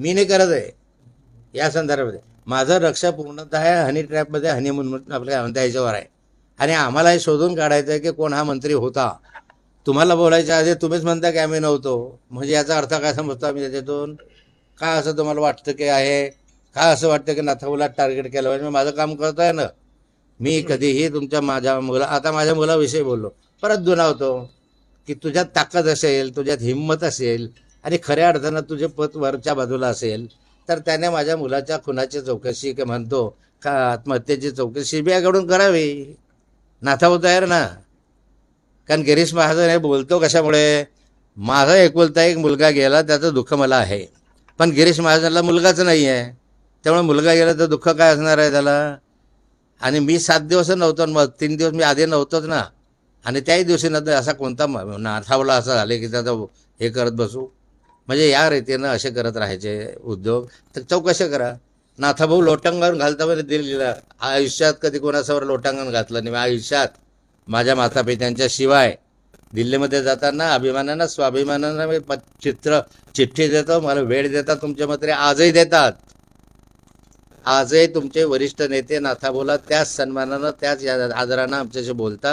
मी नाही करत आहे. या संदर्भामध्ये माझं रक्षा पूर्णतः हनी ट्रॅपमध्ये हनीमून म्हणून आपल्या म्हणता याच्यावर आहे. आणि आम्हाला हे शोधून काढायचं आहे की कोण हा मंत्री होता. तुम्हाला बोलायच्या आधी तुम्हीच म्हणता की आम्ही नव्हतो. म्हणजे याचा अर्थ काय समजतो आम्ही त्याच्यातून? का असं तुम्हाला वाटतं की आहे? काय असं वाटतं की नाथाऊला टार्गेट केलं पाहिजे? मी माझं काम करतो आहे ना. मी कधीही तुमच्या माझ्या मुला आता माझ्या मुलाविषयी बोललो. परत दुनावतो की तुझ्यात ताकद असेल तुझ्यात हिंमत असेल आणि खऱ्या अर्थानं तुझे पत वरच्या बाजूला असेल तर त्याने माझ्या मुलाच्या खुनाची चौकशी की म्हणतो का आत्महत्येची चौकशी सीबीआयकडून करावी. नाथाऊ तयार ना? कारण गिरीश महाजन हे बोलतो कशामुळे? माझा एकुलता एक मुलगा गेला त्याचं दुःख मला आहे. पण गिरीश महाजनला मुलगाच नाही आहे त्यामुळे मुलगा गेला तर दुःख काय असणार आहे त्याला? आणि मी सात दिवस नव्हतो आणि मग तीन दिवस मी आधी नव्हतोच ना. आणि त्याही दिवशी नंतर असा कोणता नाथावला असं झाले की त्याचा हे करत बसू. म्हणजे या रीतीनं असे करत राहायचे उद्योग. तर चौकशी करा. नाथाभाऊ लोटांगण घालता म्हणजे दिल्लीला. आयुष्यात कधी कोणासमोर लोटांगण घातलं नाही. मी आयुष्यात माझ्या मातापित्यांच्या शिवाय दिल्लीमध्ये जाताना अभिमानानं स्वाभिमानानं मी प- चित्र चिठ्ठी देतो. मला वेळ देतात तुमच्या मंत्री आजही देतात. आजही तुमचे वरिष्ठ नेते नाथाभाऊला त्याच सन्मानानं त्याच या- आदरानं आमच्याशी बोलतात.